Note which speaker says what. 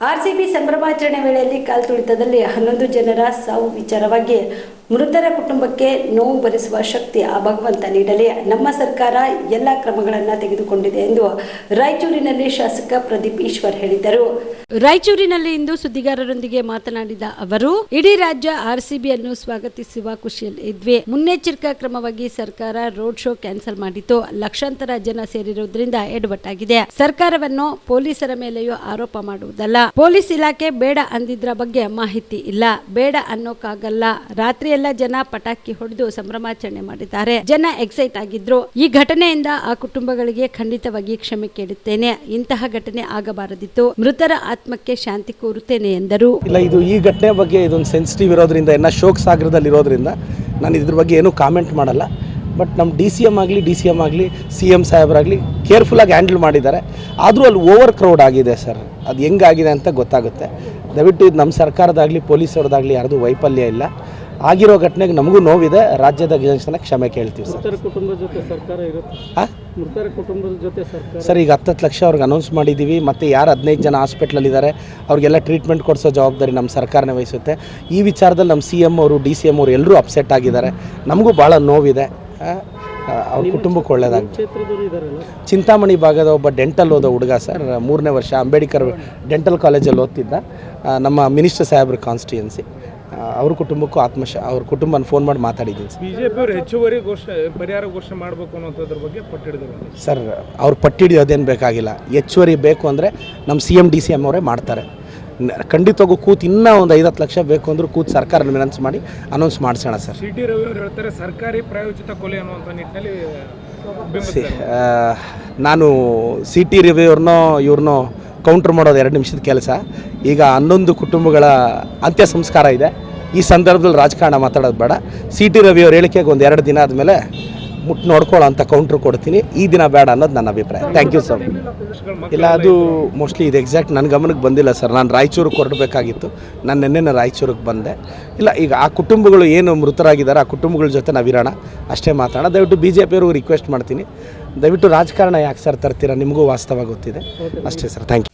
Speaker 1: RCB ಸಂಭ್ರಮಾಚರಣೆ ವೇಳೆಯಲ್ಲಿ ಕಾಲ್ತುಳಿತದಲ್ಲಿ ಹನ್ನೊಂದು ಜನರ ಸಾವು ವಿಚಾರವಾಗಿ ಮೃತರ ಕುಟುಂಬಕ್ಕೆ ನೋವು ಭರಿಸುವ ಶಕ್ತಿ ಆ ಭಗವಂತ ನೀಡಲಿ. ನಮ್ಮ ಸರ್ಕಾರ ಎಲ್ಲ ಕ್ರಮಗಳನ್ನು ತೆಗೆದುಕೊಂಡಿದೆ ಎಂದು ರಾಯಚೂರಿನಲ್ಲಿ ಶಾಸಕ ಪ್ರದೀಪ್ ಈಶ್ವರ್ ಹೇಳಿದರು. ರಾಯಚೂರಿನಲ್ಲಿ ಇಂದು ಸುದ್ದಿಗಾರರೊಂದಿಗೆ ಮಾತನಾಡಿದ ಅವರು, ಇಡೀ ರಾಜ್ಯ ಆರ್ಸಿಬಿಯನ್ನು ಸ್ವಾಗತಿಸುವ ಖುಷಿಯಲ್ಲಿ ಇದ್ವಿ. ಮುನ್ನೆಚ್ಚರಿಕಾ ಕ್ರಮವಾಗಿ ಸರ್ಕಾರ ರೋಡ್ ಶೋ ಕ್ಯಾನ್ಸಲ್ ಮಾಡಿತ್ತು. ಲಕ್ಷಾಂತರ ಜನ ಸೇರಿರುವುದರಿಂದ ಎಡವಟ್ಟಾಗಿದೆ. ಸರ್ಕಾರವನ್ನು ಪೊಲೀಸರ ಮೇಲೆಯೂ ಆರೋಪ ಮಾಡುವುದಲ್ಲ. ಪೊಲೀಸ್ ಇಲಾಖೆ ಬೇಡ ಅಂದಿದ್ರ ಬಗ್ಗೆ ಮಾಹಿತಿ ಇಲ್ಲ. ಬೇಡ ಅನ್ನೋಕ್ಕಾಗಲ್ಲ ರಾತ್ರಿಯೆಲ್ಲ ಜನ ಪಟಾಕಿ ಹೊಡೆದು ಸಂಭ್ರಮಾಚರಣೆ ಮಾಡಿದ್ದಾರೆ. ಜನ ಎಕ್ಸೈಟ್ ಆಗಿದ್ರು. ಈ ಘಟನೆಯಿಂದ ಆ ಕುಟುಂಬಗಳಿಗೆ ಖಂಡಿತವಾಗಿ ಕ್ಷಮೆ ಕೇಳುತ್ತೇನೆ. ಇಂತಹ ಘಟನೆ ಆಗಬಾರದಿತ್ತು. ಮೃತರ ಆತ್ಮಕ್ಕೆ ಶಾಂತಿ ಕೋರುತ್ತೇನೆ ಎಂದರು.
Speaker 2: ಇಲ್ಲ, ಇದು ಈ ಘಟನೆ ಬಗ್ಗೆ ಇದೊಂದು ಸೆನ್ಸಿಟಿವ್ ಇರೋದ್ರಿಂದ, ಇನ್ನು ಶೋಕ್ ಸಾಗರದಲ್ಲಿ ಇರೋದ್ರಿಂದ ನಾನು ಇದ್ರ ಬಗ್ಗೆ ಏನೂ ಕಾಮೆಂಟ್ ಮಾಡಲ್ಲ. ಬಟ್ ನಮ್ಮ ಡಿ ಸಿ ಎಂ ಆಗಲಿ ಡಿ ಸಿ ಎಂ ಆಗಲಿ ಸಿ ಎಂ ಸಾಹೇಬರಾಗಲಿ ಕೇರ್ಫುಲ್ಲಾಗಿ ಹ್ಯಾಂಡಲ್ ಮಾಡಿದ್ದಾರೆ. ಆದರೂ ಅಲ್ಲಿ ಓವರ್ ಕ್ರೌಡ್ ಆಗಿದೆ ಸರ್ ಅದು ಹೆಂಗಾಗಿದೆ ಅಂತ ಗೊತ್ತಾಗುತ್ತೆ. ದಯವಿಟ್ಟು ಇದು ನಮ್ಮ ಸರ್ಕಾರದಾಗಲಿ ಪೊಲೀಸರದಾಗಲಿ ಯಾರ್ದು ವೈಫಲ್ಯ ಇಲ್ಲ. ಆಗಿರೋ ಘಟನೆಗೆ ನಮಗೂ ನೋವಿದೆ ರಾಜ್ಯದ ಜನಕ್ಕೆ ಕ್ಷಮೆ ಕೇಳ್ತೀವಿ ಸರ್.
Speaker 3: ಕುಟುಂಬದ ಜೊತೆ ಸರ್ಕಾರ ಇರುತ್ತೆ?
Speaker 2: ಆ?
Speaker 3: ಕುಟುಂಬದ ಜೊತೆ ಸರ್ಕಾರ
Speaker 2: ಸರ್ ಈಗ ಹತ್ತತ್ತು ಲಕ್ಷ ಅವ್ರಿಗೆ ಅನೌನ್ಸ್ ಮಾಡಿದ್ದೀವಿ ಮತ್ತು ಯಾರು ಹದಿನೈದು ಜನ ಹಾಸ್ಪಿಟ್ಲಲ್ಲಿದ್ದಾರೆ ಅವ್ರಿಗೆಲ್ಲ ಟ್ರೀಟ್ಮೆಂಟ್ ಕೊಡಿಸೋ ಜವಾಬ್ದಾರಿ ನಮ್ಮ ಸರ್ಕಾರನೇ ವಹಿಸುತ್ತೆ. ಈ ವಿಚಾರದಲ್ಲಿ ನಮ್ಮ ಸಿ ಎಂ ಅವರು ಡಿ ಸಿ ಎಂ ಅವರು ಎಲ್ಲರೂ ಅಪ್ಸೆಟ್ ಆಗಿದ್ದಾರೆ. ನಮಗೂ ಭಾಳ ನೋವಿದೆ. ಅವ್ರ ಕುಟುಂಬಕ್ಕೆ
Speaker 3: ಒಳ್ಳೇದಾಗ
Speaker 2: ಚಿಂತಾಮಣಿ ಭಾಗದ ಒಬ್ಬ ಡೆಂಟಲ್ ಓದೋ ಹುಡುಗ ಸರ್ ಮೂರನೇ ವರ್ಷ ಅಂಬೇಡ್ಕರ್ ಡೆಂಟಲ್ ಕಾಲೇಜಲ್ಲಿ ಓದ್ತಿದ್ದ. ನಮ್ಮ ಮಿನಿಸ್ಟರ್ ಸಾಹೇಬ್ರ ಕಾನ್ಸ್ಟಿಟ್ಯೂನ್ಸಿ ಅವ್ರ ಕುಟುಂಬಕ್ಕೂ ಆತ್ಮಶ ಅವ್ರ ಕುಟುಂಬನ ಫೋನ್ ಮಾಡಿ ಮಾತಾಡಿದ್ದೀನಿ ಸರ್.
Speaker 4: ಬಿಜೆಪಿ ಅವರು ಹೆಚ್ಚುವರಿ ಘೋಷಣೆ ಪರಿಹಾರ ಘೋಷಣೆ ಮಾಡಬೇಕು ಅನ್ನೋದ್ರ ಬಗ್ಗೆ ಪಟ್ಟಿಡಿದ್ರು
Speaker 2: ಸರ್ ಅವ್ರು ಪಟ್ಟಿಡಿಯೋದೇನು ಬೇಕಾಗಿಲ್ಲ. ಹೆಚ್ಚುವರಿ ಬೇಕು ಅಂದರೆ ನಮ್ಮ C M D C M ಅವರೇ ಮಾಡ್ತಾರೆ. ಖಂಡಿತವಾಗೂ ಕೂತು ಇನ್ನೂ ಒಂದು ಐವತ್ತು ಲಕ್ಷ ಬೇಕು ಅಂದರೂ ಕೂತು ಸರ್ಕಾರ ವಿನಂತಿ ಮಾಡಿ ಅನೌನ್ಸ್ ಮಾಡಿಸೋಣ ಸರ್.
Speaker 4: ಸಿ ಟಿ ರವಿ ಅವರು ಹೇಳ್ತಾರೆ ಸರ್ಕಾರಿ ಪ್ರಾಯೋಜಿತ ಕೊಲೆ ಅನ್ನುವಂಥ ನಿಟ್ಟಿನಲ್ಲಿ
Speaker 2: ನಾನು ಸಿ ಟಿ ರವಿಯವ್ರನ್ನೋ ಇವ್ರನ್ನೋ ಕೌಂಟ್ರ್ ಮಾಡೋದು ಎರಡು ನಿಮಿಷದ ಕೆಲಸ. ಈಗ ಹನ್ನೊಂದು ಕುಟುಂಬಗಳ ಅಂತ್ಯ ಸಂಸ್ಕಾರ ಇದೆ. ಈ ಸಂದರ್ಭದಲ್ಲಿ ರಾಜಕಾರಣ ಮಾತಾಡೋದು ಬೇಡ. ಸಿ ಟಿ ರವಿಯವ್ರ ಹೇಳಿಕೆಗೆ ಒಂದು ಎರಡು ದಿನ ಆದಮೇಲೆ ಮುಟ್ಟು ನೋಡ್ಕೊಳ್ಳೋ ಅಂತ ಕೌಂಟ್ರ್ ಕೊಡ್ತೀನಿ. ಈ ದಿನ ಬೇಡ ಅನ್ನೋದು ನನ್ನ ಅಭಿಪ್ರಾಯ. ಥ್ಯಾಂಕ್ ಯು ಸರ್ ಇಲ್ಲ, ಅದು ಮೋಸ್ಟ್ಲಿ ಇದು ಎಕ್ಸಾಕ್ಟ್ ನನ್ನ ಗಮನಕ್ಕೆ ಬಂದಿಲ್ಲ ಸರ್ ನಾನು ರಾಯಚೂರಿಗೆ ಹೊರಡಬೇಕಾಗಿತ್ತು. ನಾನು ನಿನ್ನೆ ರಾಯಚೂರಿಗೆ ಬಂದೆ. ಇಲ್ಲ, ಈಗ ಆ ಕುಟುಂಬಗಳು ಏನು ಮೃತರಾಗಿದ್ದಾರೆ, ಆ ಕುಟುಂಬಗಳ ಜೊತೆ ನಾವಿರೋಣ ಅಷ್ಟೇ ಮಾತಾಡೋಣ. ದಯವಿಟ್ಟು ಬಿ ಜೆ ಪಿಯವ್ರಿಗೆ ರಿಕ್ವೆಸ್ಟ್ ಮಾಡ್ತೀನಿ. ದಯವಿಟ್ಟು ರಾಜಕಾರಣ ಯಾಕೆ ಸರ್ ತರ್ತೀರಾ? ನಿಮಗೂ ವಾಸ್ತವ ಗೊತ್ತಿದೆ. ಅಷ್ಟೇ ಸರ್ ಥ್ಯಾಂಕ್ ಯು